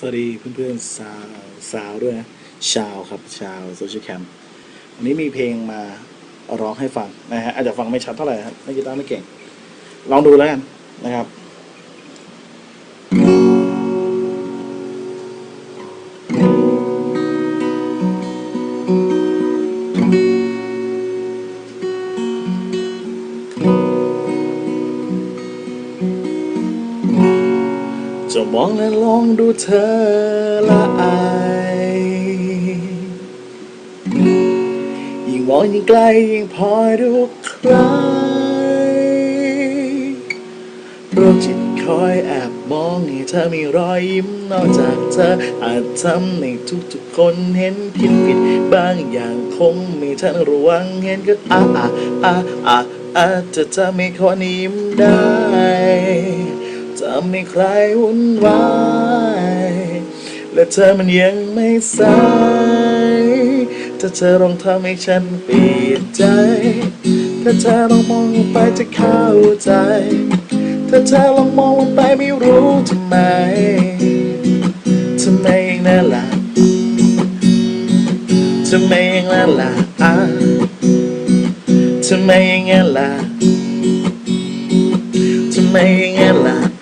สวัสดีเพื่อนๆสาวสาวด้วยนะ ชาวครับ ชาวโซเชียลแคมป์วันนี้มีเพลงมาร้องให้ฟังนะฮะอาจจะฟังไม่ชัดเท่าไหร่ครับไม่กีตาร์ไม่เก่ง ลองดูแล้วกันนะครับ จะมองและลองดูเธอละอายยิ่งมองยิ่งไกลยิ่งพอดูใครโรคจิตคอยแอบมองให้เธอมีรอยยิ้มนอกจากเธออาจทำให้ทุกๆคนเห็นผิดผิดบางอย่างคงไม่ทันระวังเห็นก็อะอะอะอะอาจจะทำให้คนยิ้มได้ ทำให้ใครวุ่นวาย และเธอมันยังไม่สายถ้าเธอลองทำให้ฉันเปลี่ยนใจ ถ้าเธอลองมองลงไปจะเข้าใจ ถ้าเธอลองมองลงไปไม่รู้ทำไม ทำไมเองนั่นล่ะทำไมเองนั่นล่ะทำไมเองนั่นล่ะทำไมงั้นล่ะอะ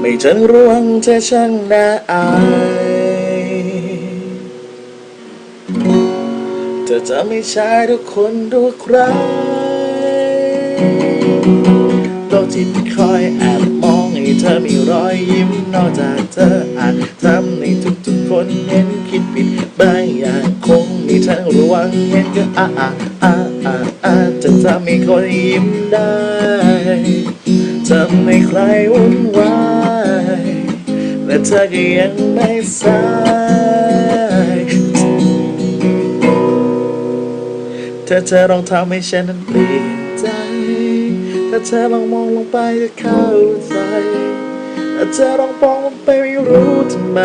ไม่จังร่วงเธอช่างน่าอายเธอจะไม่ใช่ทุกคนทุกครั้งโลกที่คอยแอบ เธอมีรอยยิ้มนอกจากเธออาจทำให้ทุกๆคนเห็นคิดผิดบางอย่างคงมีทางระวังเห็นก็อะอะอะอะอะจะทำให้คนยิ้มได้ทำให้ใครวุ่นวายและเธอก็ยังไม่สายถ้าเธอลองทำให้ฉันนั้นเปลี่ยนใจ ถ้าเธอลองมองลงไปจะเข้าใจถ้าเธอลองมองลงไปไม่รู้ทำไม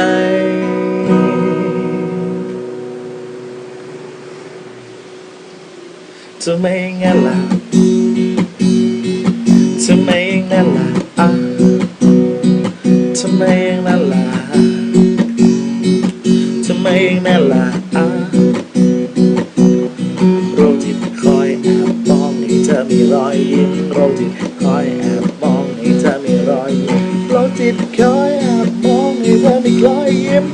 ทำไมงั้นล่ะ ธอมีรอยยิ้มโรคที่คอยแอบมองให้เธอมีรอยยิ้มโรคที่คอยแอบมองให้เธอมีรอยยิ้ม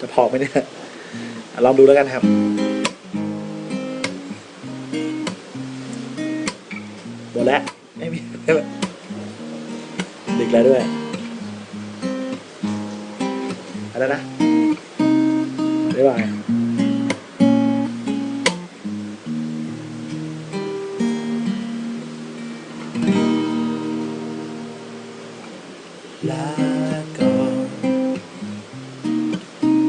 จะพอไหมเนี่ยลองดูแล้วกันครับหมดแล้วไม่มีไม่มีดึกแล้วด้วยอะไรนะบ๊ายบาย ลาก่อน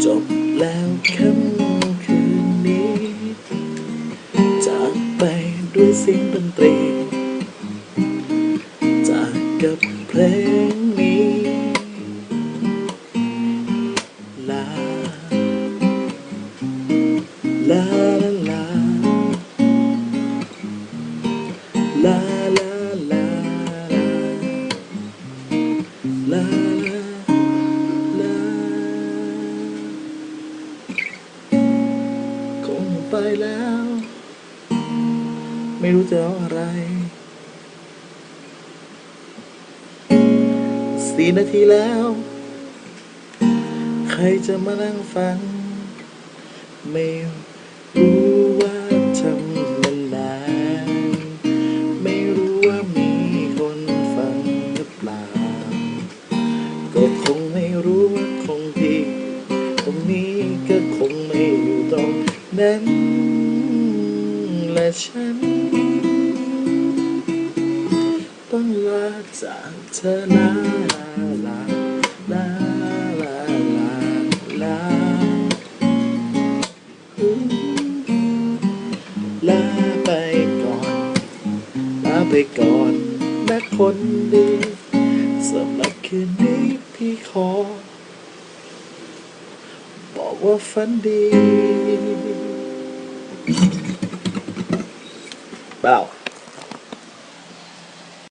จบแล้วค่ำคืนนี้ จากไปด้วยเสียงดนตรี จากกับเพลง ไปแล้ว ไม่รู้จะร้องอะไรสี่นาทีแล้ว ใครจะมานั่งฟัง ไม่รู้ว่าทำมันนานไม่รู้ว่ามีคนฟังหรือเปล่า ก็คงไม่รู้ว่าคงที่ตรงนี้ก็คงไม่อยู่ตรง นั้นและฉัน ต้องลาจากเธอลาลาลาลาลาลาอืมลาไปก่อน ลาไปก่อนนะคนดีสำหรับคืนนี้พี่ขอ Oh, will? Bow.